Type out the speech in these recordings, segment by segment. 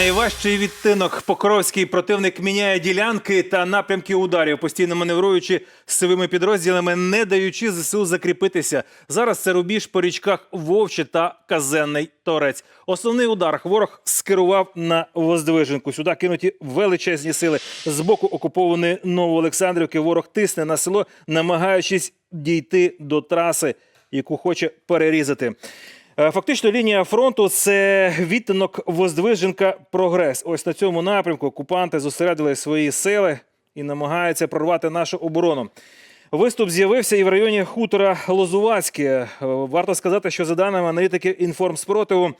Найважчий відтинок Покровський противник міняє ділянки та напрямки ударів, постійно маневруючи з сивими підрозділами, не даючи ЗСУ закріпитися. Зараз це рубіж по річках Вовче та Казенний Торець. Основний удар ворог скерував на Воздвиженку. Сюди кинуті величезні сили. З боку окупованої Новоолександрівки ворог тисне на село, намагаючись дійти до траси, яку хоче перерізати. Е, Фактично, лінія фронту це відтинок Воздвиженка Прогрес. Ось на цьому напрямку окупанти зосередили свої сили і намагаються прорвати нашу оборону. Виступ з'явився і в районі хутора Лозувацьке. Е, Варто сказати, що за даними аналітики інформспротиву,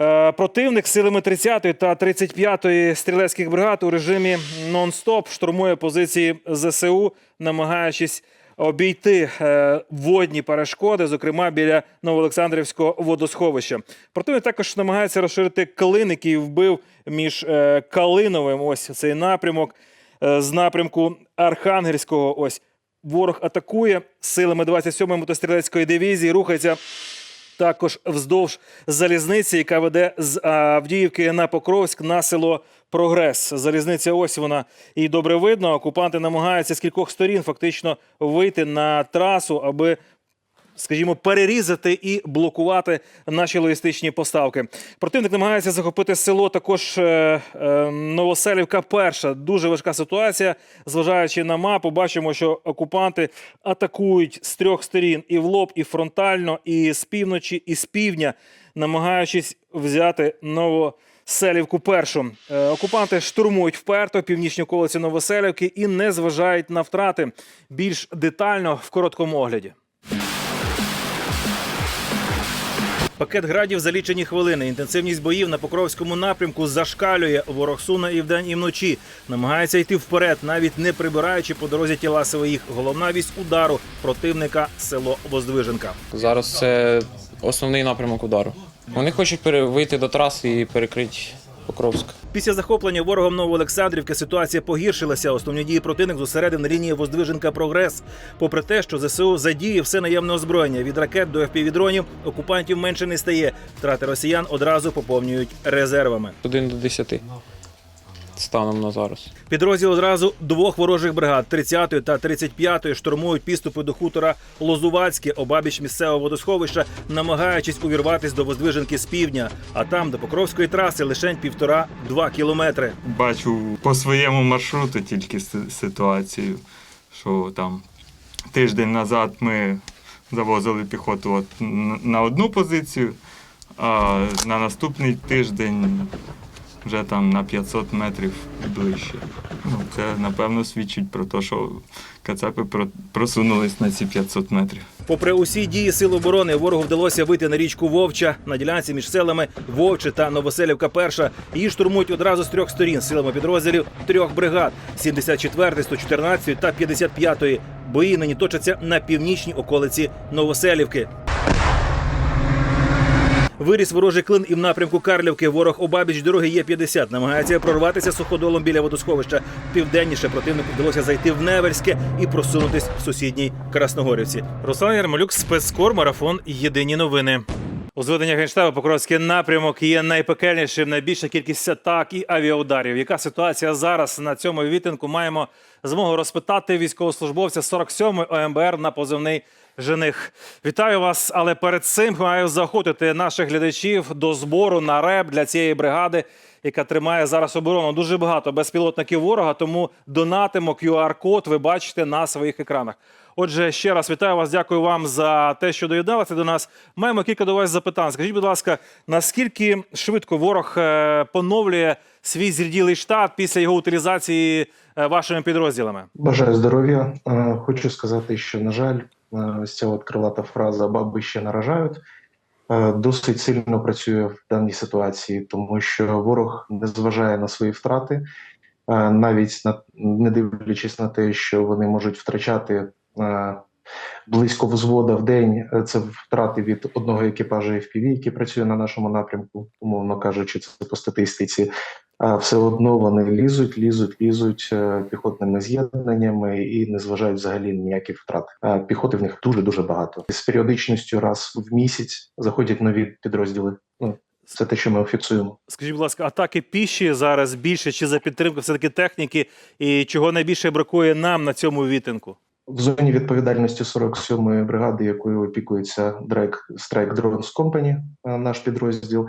е, противник силами 30-ї та 35-ї стрілецьких бригад у режимі нон-стоп штурмує позиції ЗСУ, намагаючись обійти е, водні перешкоди, зокрема біля Новоолександрівського водосховища. Противник також намагається розширити клин, який вбив між е, Калиновим. Ось цей напрямок е, з напрямку Архангельського. Ось ворог атакує силами 27-ї мотострілецької дивізії. Рухається також вздовж залізниці, яка веде з Авдіївки на Покровськ на село Прогрес. Залізниця ось вона і добре видно. Окупанти намагаються з кількох сторін фактично вийти на трасу, аби. Скажімо, перерізати і блокувати наші логістичні поставки. Противник намагається захопити село. Також е, е, Новоселівка. Перша дуже важка ситуація. Зважаючи на мапу, бачимо, що окупанти атакують з трьох сторін і в лоб, і фронтально, і з півночі, і з півдня, намагаючись взяти Новоселівку першу. Е, окупанти штурмують вперто північні околиці Новоселівки і не зважають на втрати більш детально в короткому огляді. Пакет градів за лічені хвилини. Інтенсивність боїв на Покровському напрямку зашкалює. Ворог суне і вдень, і вночі. Намагається йти вперед, навіть не прибираючи по дорозі тіла своїх. Головна вісь удару противника село Воздвиженка. Зараз це основний напрямок удару. Вони хочуть вийти до траси і перекрити Покровськ. Після захоплення ворогом Новоолександрівки ситуація погіршилася. Основні дії противник зосередив на лінії Воздвиженка Прогрес. Попри те, що ЗСУ задіє все наємне озброєння від ракет до FPV-дронів, окупантів менше не стає. Втрати росіян одразу поповнюють резервами. Один до 10 станом на зараз. Підрозділ одразу двох ворожих бригад 30-ї та 35-ї штурмують підступи до хутора Лозувацьке, обабіч місцевого водосховища, намагаючись увірватись до Воздвиженки з півдня. А там до Покровської траси лише півтора-два кілометри. бачу по своєму маршруту тільки ситуацію, що там тиждень назад ми завозили піхоту от на одну позицію, а на наступний тиждень вже там на 500 метрів ближче. Ну, це напевно свідчить про те, що кацапи про- просунулись на ці 500 метрів. Попри усі дії сил оборони, ворогу вдалося вийти на річку Вовча на ділянці між селами Вовче та Новоселівка. Перша її штурмують одразу з трьох сторін силами підрозділів трьох бригад: 74, 114 та 55. Бої нині точаться на північній околиці Новоселівки. Виріс ворожий клин і в напрямку Карлівки. Ворог обабіч дороги є 50 Намагається прорватися суходолом біля водосховища. Південніше противнику вдалося зайти в Невельське і просунутись в сусідній Красногорівці. Руслан Ярмолюк, спецкор, марафон. Єдині новини. У зведення Генштабу Покровський напрямок є найпекельнішим, найбільша кількість атак і авіаударів. Яка ситуація зараз на цьому відтинку? Маємо змогу розпитати військовослужбовця 47-ї ОМБР на позивний жених. Вітаю вас, але перед цим маю заохотити наших глядачів до збору на РЕБ для цієї бригади, яка тримає зараз оборону. Дуже багато безпілотників ворога, тому донатимо QR-код. Ви бачите на своїх екранах. Отже, ще раз вітаю вас. Дякую вам за те, що доєдналися до нас. Маємо кілька до вас запитань. Скажіть, будь ласка, наскільки швидко ворог е, поновлює свій зріділий штат після його утилізації е, вашими підрозділами? Бажаю здоров'я. Е, Хочу сказати, що, на жаль, ця от крилата фраза баби ще наражають. е, Досить сильно працює в даній ситуації, тому що ворог не зважає на свої втрати, е, навіть на не дивлячись на те, що вони можуть втрачати е, близько взвода в день. Це втрати від одного екіпажа FPV, який працює на нашому напрямку, умовно кажучи, це по статистиці все одно вони лізуть, лізуть, лізуть е, піхотними з'єднаннями і не зважають взагалі втрати. А Піхоти в них дуже дуже багато. З періодичністю раз в місяць заходять нові підрозділи. Ну Це те, що ми фіксуємо. Скажіть, будь ласка, атаки піші зараз більше чи за підтримку все-таки техніки, і чого найбільше бракує нам на цьому вітинку? В зоні відповідальності 47-ї бригади, якою опікується Strike Drones Company, е, наш підрозділ.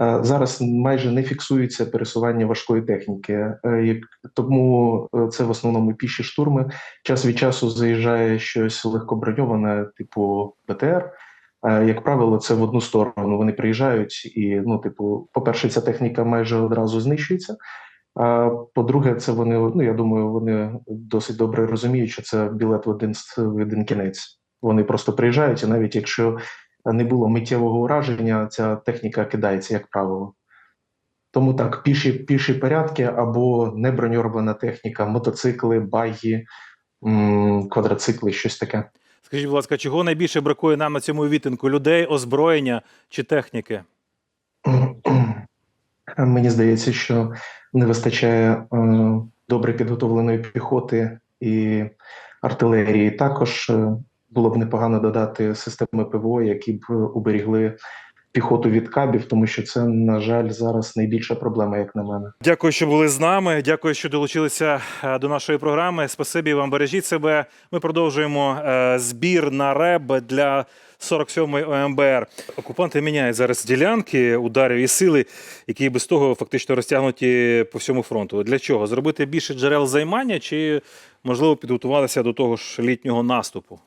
Е, Зараз майже не фіксується пересування важкої техніки, е, тому е, це в основному піші штурми. Час від часу заїжджає щось легкоброньоване, типу БТР. Як правило, це в одну сторону. Вони приїжджають, і ну, типу, по-перше, ця техніка майже одразу знищується. А по-друге, це вони, ну я думаю, вони досить добре розуміють, що це білет в один в один кінець. Вони просто приїжджають, і навіть якщо не було миттєвого ураження, ця техніка кидається, як правило. Тому так, піші, піші порядки або неброньована техніка, мотоцикли, баги, квадроцикли, щось таке. Скажіть, будь ласка, чого найбільше бракує нам на цьому вітинку? Людей, озброєння чи техніки? Мені здається, що не вистачає е, добре підготовленої піхоти і артилерії. Також е, було б непогано додати системи ПВО, які б уберігли піхоту від кабів, тому що це, на жаль, зараз найбільша проблема, як на мене. Дякую, що були з нами. Дякую, що долучилися е, до нашої програми. Спасибі вам, бережіть себе. Ми продовжуємо е, збір на РЕБ для 47-ї ОМБР. Окупанти міняють зараз ділянки ударів і сили, які без того фактично розтягнуті по всьому фронту. Для чого? Зробити більше джерел займання чи можливо підготувалися до того ж літнього наступу?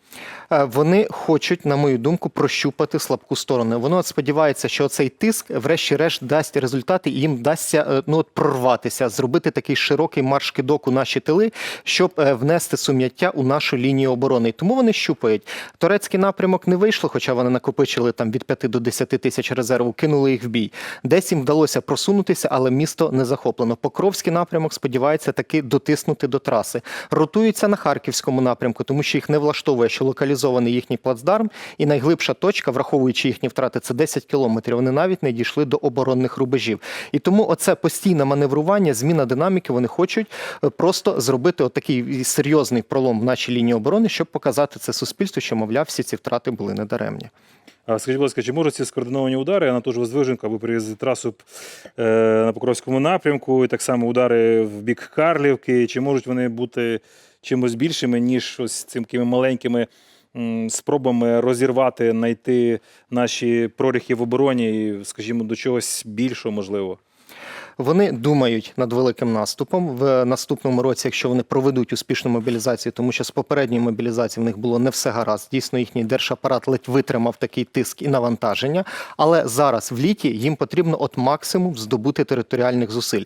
Е, Вони хочуть, на мою думку, прощупати слабку сторону. Воно сподівається, що цей тиск, врешті-решт, дасть результати, і їм вдасться е, ну от прорватися, зробити такий широкий марш кидок у наші тили, щоб е, внести сум'яття у нашу лінію оборони. Тому вони щупають. Турецький напрямок не вийшло, хоча вони накопичили там від 5 до 10 тисяч резерву, кинули їх в бій. Десь їм вдалося просунутися, але місто не захоплено. Покровський напрямок сподівається таки дотиснути до траси. Ротуються на харківському напрямку, тому що їх не влаштовує, що локалізований їхній плацдарм, і найглибша точка, враховуючи їхні втрати, це 10 кілометрів. Вони навіть не дійшли до оборонних рубежів. І тому оце постійне маневрування, зміна динаміки. Вони хочуть е, просто зробити отакий серйозний пролом в нашій лінії оборони, щоб показати це суспільству, що мовляв, всі ці втрати були недаремні. Скажіть, будь ласка, чи можуть ці скоординовані удари Анатолій Воздвиженко, аби перевезли трасу е, на Покровському напрямку, і так само удари в бік Карлівки, чи можуть вони бути чимось більшими, ніж ось цими маленькими спробами розірвати, знайти наші проріхи в обороні скажімо, до чогось більшого можливо? Вони думають над великим наступом в наступному році, якщо вони проведуть успішну мобілізацію, тому що з попередньої мобілізації в них було не все гаразд. Дійсно, їхній держапарат ледь витримав такий тиск і навантаження. Але зараз в літі їм потрібно от максимум здобути територіальних зусиль.